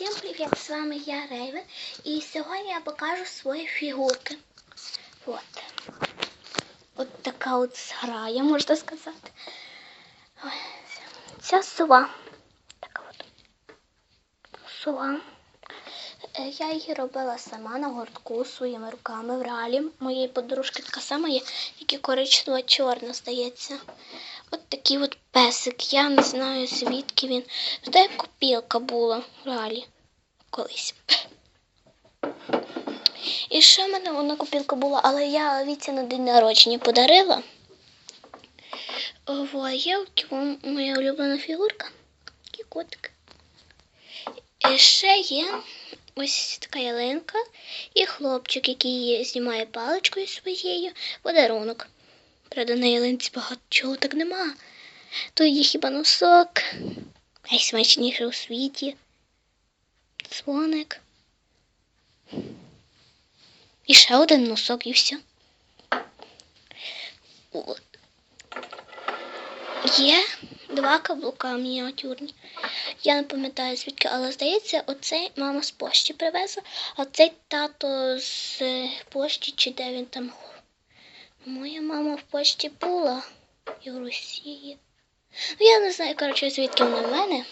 Всім привіт! З вами я Рейвен. І сьогодні я покажу свої фігурки. От. От така от зграя, можна сказати. Ой, Ця сова. Така от. Сова. Е, Я її робила сама на гуртку своїми руками в реалі. Моєї подружки така сама є, тільки коричнева чорна здається. От такий от песик. Я не знаю звідки він. Це копілка була в реалі колись. І ще в мене вона копілка була, але я Віці на день народження подарила. О, є моя улюблена фігурка. Такий котик. І ще є ось така ялинка і хлопчик, який знімає паличкою своєю подарунок. Правда, на ялинці багато чого так нема. То є хіба носок, найсмачніше у світі, дзвоник. І ще один носок і все. Є два каблука мініатюрні. Я не пам'ятаю звідки, але здається, оцей мама з пошті привезла, а цей тато з пошті, чи де він там. Моя мама в пошті була і в Росії. Ну, я не знаю, коротше, звідки вона в мене.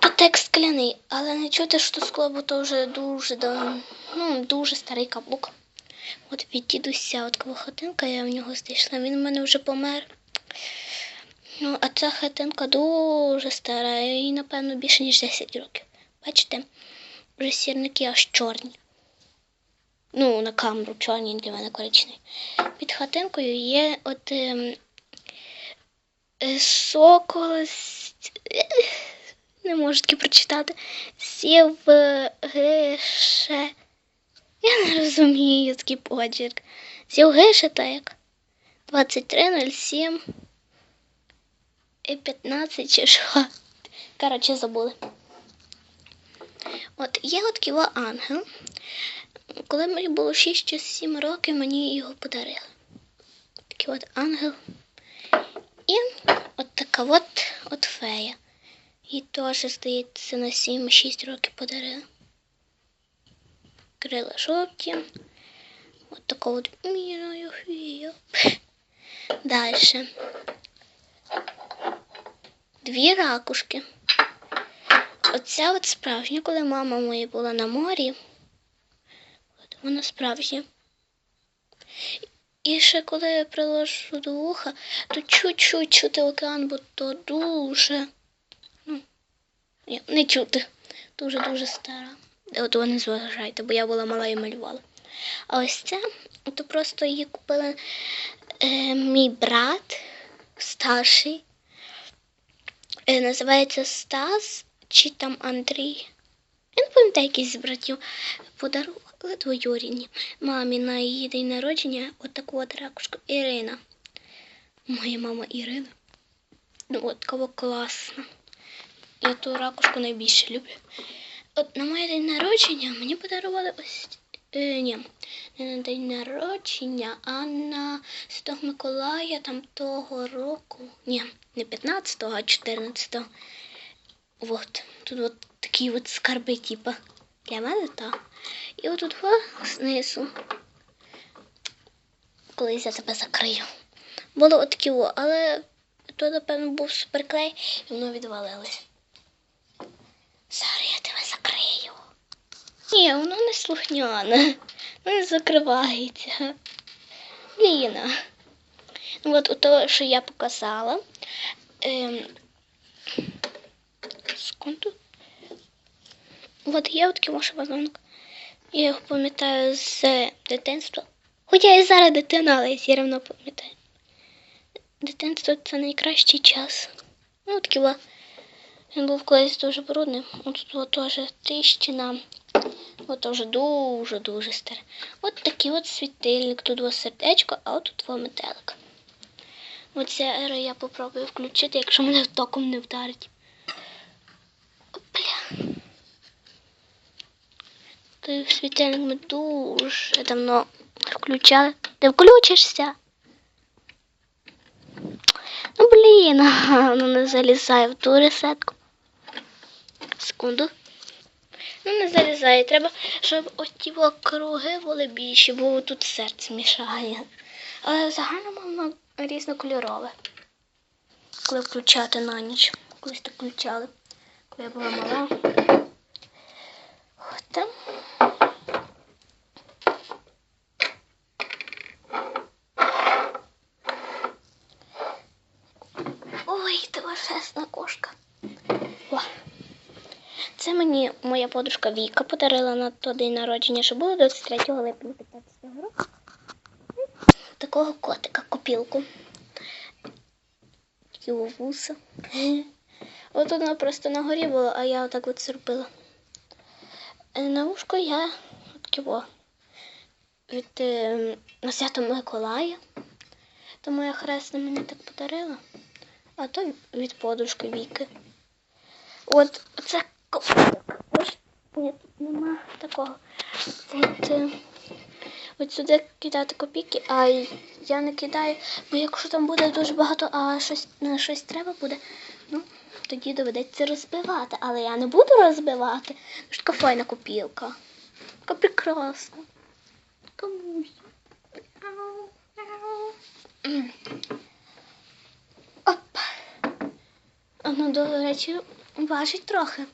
Тут текст скляний, але не чути, що скло, бо то вже дуже ну, дуже старий каблук. От від дідуся, от кого хатинка, я в нього знайшла, він в мене вже помер. Ну, а ця хатинка дуже стара, їй, напевно, більше, ніж 10 років. Бачите, вже сірники аж чорні. Ну, на камеру чорні для мене коричневі. Під хатинкою є от ем, е, сокол. Не можу таки прочитати. Сівгише. Я не розумію такий почерк. Сівгише та як? 2307 і 15 чи що. Коротше, забули. От є от ківо ангел. Коли мені було 6 чи 7 років, мені його подарили. Такий от ангел. І от така от, от фея. Їй теж, здається, на 7-6 років подарили. Крила жовті. От така от мірою фея. Далі. Дві ракушки. Оця от справжня, коли мама моя була на морі. От вона справжня. І ще коли я приложу до вуха, то чуть-чуть чути океан, бо то дуже. Ну, ні, не чути. Дуже-дуже стара. От ви не зважайте, бо я була мала і малювала. А ось це, то просто її купили е, мій брат старший. Е, називається Стас чи там Андрій. Я не пам'ятаю якийсь з братів подарували двоюрідні мамі на її день народження отаку от ракушку Ірина. Моя мама Ірина. Ну, от кого класна. Я ту ракушку найбільше люблю. От на моє день народження мені подарували ось. Е, ні, не на день народження, а на Святого Миколая там того року. Ні, не 15-го, а 14-го. Вот. Тут от такі от скарби, типа. Для мене так. І отут знизу. Колись я тебе закрию. Було от такі, але то, напевно, був суперклей, і воно відвалилось. Зараз я тебе закрию. Ні, воно не слухняне. Воно не закривається. Ліна. Ну от у того, що я показала. Ем, секунду. От є такий ваш вазонок. Я його пам'ятаю з дитинства. Хоча і зараз дитина, але я все одно пам'ятаю. Дитинство це найкращий час. Ну, от ківа. Він був колись дуже брудним. От тут теж тріщина. От теж дуже-дуже старе. От такий от світильник. Тут ось сердечко, а от тут во метелик. Оце я попробую включити, якщо мене током не вдарить. Опля. Той світильник ми дуже давно включали. Ти включишся? Ну блін, ну не залізай в ту ресетку. Секунду. Ну, не залізає. Треба, щоб ось ті во круги були більші, бо тут серце мішає. Але в загальному воно різнокольорове. Коли включати на ніч. Колись так включали, коли я була мала. От. Ой, ти вашесна кошка. О. Це мені моя подружка Віка подарила на той день народження, що було 23 липня 15 року. Такого котика, копілку. Його вуса. От вона просто на горі була, а я отак от зробила. Е, На вушко я його від е, на свято Миколая. То моя хресна мені так подарила, а то від подружки Віки. От це копілка. Ось нема такого. От, е, от сюди кидати копійки, а я не кидаю, бо якщо там буде дуже багато, а щось, на щось треба буде, тоді доведеться розбивати. Але я не буду розбивати. Це така файна копілка. Така прекрасна. М. Оп. А ну, до речі, важить трохи.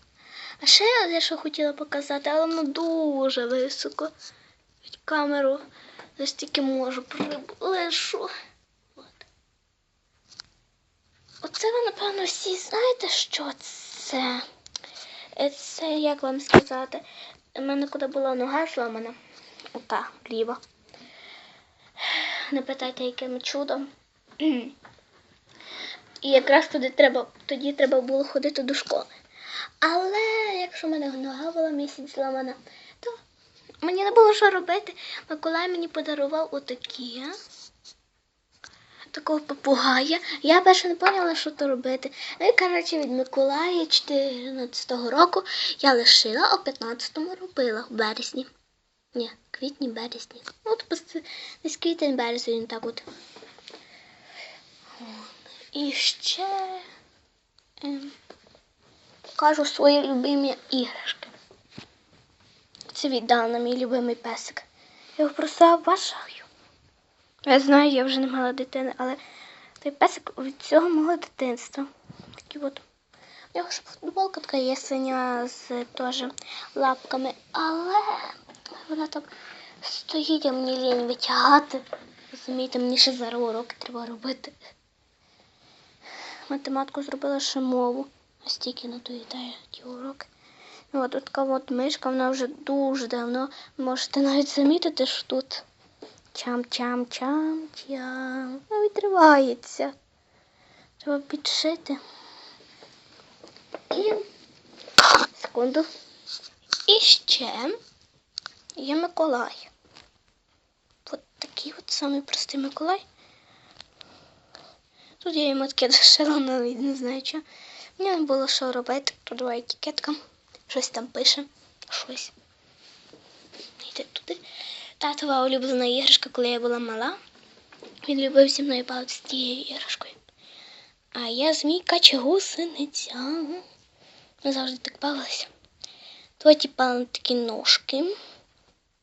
А ще я дещо хотіла показати, але воно дуже високо. Під камеру настільки можу приближу. От. Оце ви, напевно, всі знаєте, що це. Е, Це, як вам сказати, у мене коли була нога зламана, ота ліва. Не питайте, яким чудом. І якраз туди треба, тоді треба було ходити до школи. Але якщо в мене нога була місяць зламана, то мені не було що робити. Миколай мені подарував отакі. Такого попугая. Я перше не поняла, що то робити. Ну і коротше від Миколая 14-го року я лишила, а в 15-му робила в березні. Ні, квітні, березні. Ну, от десь квітень березень так от. І ще ем, покажу свої любимі іграшки. Це віддав на мій любимий песик. Я його просто обожаю. Я знаю, я вже не мала дитини, але той песик від цього мого дитинства. Такий от. У нього ж футболка така є з теж лапками, але вона там стоїть, а мені лінь витягати. Розумієте, мені ще зараз уроки треба робити. Математику зробила ще мову. А стільки надоїдає ті уроки. Ну, от така от мишка, вона вже дуже давно. Можете навіть замітити, що тут чам-чам-чам-чам. Ну, відривається. Треба підшити. І секунду. І ще є Миколай. От такий от самий простий Миколай. Тут я йому таке зашила, навіть не знаю що. Мені не було що робити, продаваю етикетка. Щось там пише. Щось. Йде туди. Татова улюблена іграшка, коли я була мала. Він любив зі мною бавитися з тією іграшкою. А я змійка чи гусениця. Ми завжди так бавилися. То тіпали такі ножки.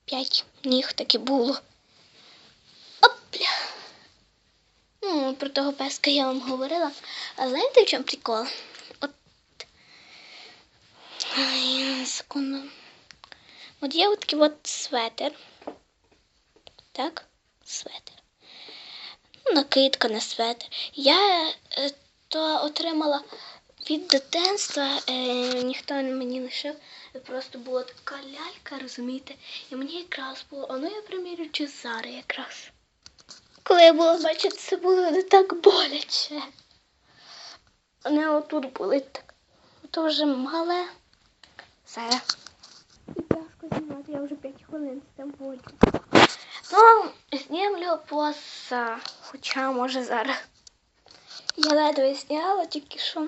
П'ять ніг таки було. Опля. Ну, про того песка я вам говорила. А знаєте, в чому прикол? От. Ай, секунду. От є от такий от светер. Так? Светер. Ну, накидка на светер. Я е, то отримала від дитинства. Е, ніхто мені не шив. Просто була така лялька, розумієте? І мені якраз було, а ну я примірю чи зараз якраз. Коли я була бачити, це було не так боляче. Не отут болить так. То вже мале. Зараз. Тяжко знімати, я вже 5 хвилин з тим воджу. Ну, знімлю поса, хоча може зараз. Я ледве зняла тільки що.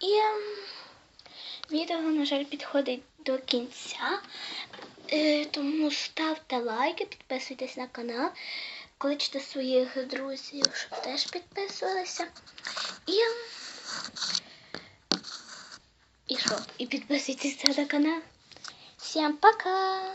І відео, на жаль, підходить до кінця. Е, тому ставте лайки, підписуйтесь на канал, кличте своїх друзів, щоб теж підписувалися. І, і що? І підписуйтесь на канал. Всім пока!